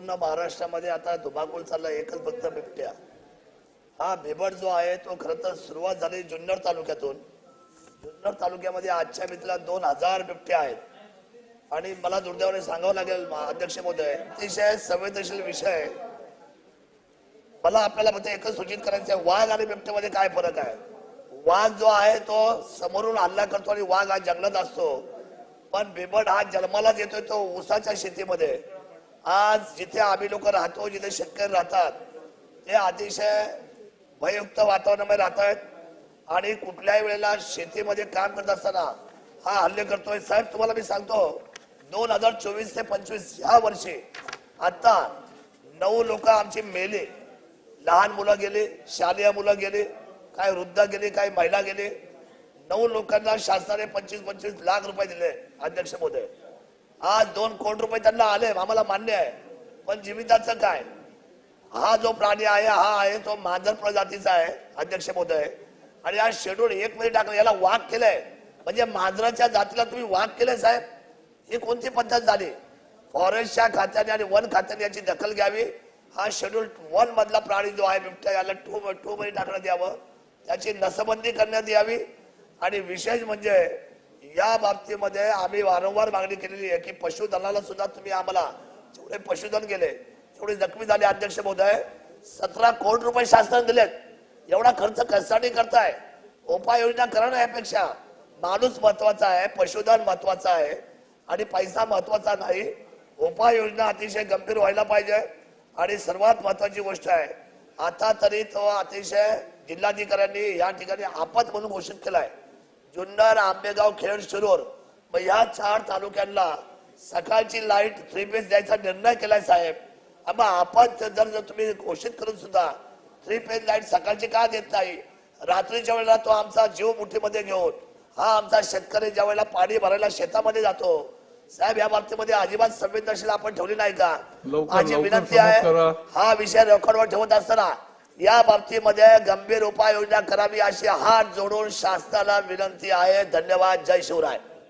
पूर्ण महाराष्ट्रामध्ये आता धुमाकूळ चालला एकच फक्त बिबट्या. हा बिबट जो आहे तो खर तर सुरुवात झाली जुन्नर तालुक्यातून. जुन्नर तालुक्यामध्ये आजच्या मितीला दोन हजार बिबट्या आहेत. आणि मला दुर्दैवाने सांगावं लागेल अध्यक्ष महोदय अतिशय संवेदनशील विषय. आहे. मला आपल्याला फक्त एकच सूचित करायचं आहे वाघ आणि बिबट्यामध्ये काय फरक आहे? वाघ जो आहे तो समोरून हल्ला करतो आणि वाघ हा जंगलात असतो. पण बिबट हा जन्मालाच येतोय तो ऊसाच्या शेतीमध्ये. आज जिथे आम्ही लोक राहतो जिथे शेतकरी राहतात ते अतिशय भययुक्त वातावरणामध्ये राहत आहेत आणि कुठल्याही वेळेला शेतीमध्ये काम करत असताना हा हल्ले करतोय. साहेब तुम्हाला मी सांगतो दोन हजार चोवीस ते पंचवीस ह्या वर्षी आता नऊ लोक आमची मेले. लहान मुलं गेली शालेय मुलं गेली काय वृद्ध गेली काही महिला गेली. नऊ लोकांना शासनाने पंचवीस पंचवीस लाख रुपये दिले अध्यक्ष महोदय. आज दोन कोटी रुपये त्यांना आले आम्हाला मान्य आहे. पण जीविताचं काय? हा जो प्राणी आहे हा आहे तो मांजर प्रजातीचा आहे अध्यक्ष महोदय. आणि हा शेड्यूल एक मध्ये टाकलं याला वाघ केलंय. म्हणजे मांजराच्या जातीला तुम्ही वाघ केलंय साहेब? ही कोणती पद्धत झाली? फॉरेस्टच्या खात्याने आणि वन खात्याने याची दखल घ्यावी. हा शेड्यूल वन मधला प्राणी जो आहे बिबट्या याला टू टू मध्ये टाकण्यात यावं. त्याची नसबंदी करण्यात यावी. आणि विशेष म्हणजे या बाबतीमध्ये आम्ही वारंवार मागणी केलेली आहे की पशुधनाला सुद्धा तुम्ही आम्हाला जेवढे पशुधन गेले तेवढे जखमी झाले अध्यक्ष महोदय. सतरा कोटी रुपये शासनाने दिलेत. एवढा खर्च कशासाठी करताय? उपाययोजना करा ना यापेक्षा माणूस महत्त्वाचा आहे पशुधन महत्त्वाचा आहे आणि पैसा महत्त्वाचा नाही. उपाययोजना अतिशय गंभीर व्हायला पाहिजे आणि सर्वात महत्वाची गोष्ट आहे आता तरी तो अतिशय जिल्हाधिकाऱ्यांनी या ठिकाणी आपत म्हणून घोषित केलाय. जुन्नर आंबेगाव खेड शिरूर. मग या चार तालुक्यांना सकाळची लाइट थ्री फेज द्यायचा निर्णय केलाय साहेब. मग आपण जर जर तुम्ही घोषित करून सुद्धा थ्री फेज लाइट सकाळची का देत नाही? रात्रीच्या वेळेला तो आमचा जीव मुठीमध्ये घेऊन हा आमचा शेतकरी ज्या वेळेला पाणी भरायला शेतामध्ये जातो साहेब या बाबतीमध्ये अजिबात संवेदनशील आपण ठेवली नाही का? माझी विनंती आहे. हा विषय रेकॉर्डवर ठेवत असताना या बाबतीमध्ये गंभीर उपाययोजना करावी अशी हात जोडून शासनाला विनंती आहे. धन्यवाद. जय शिवराय.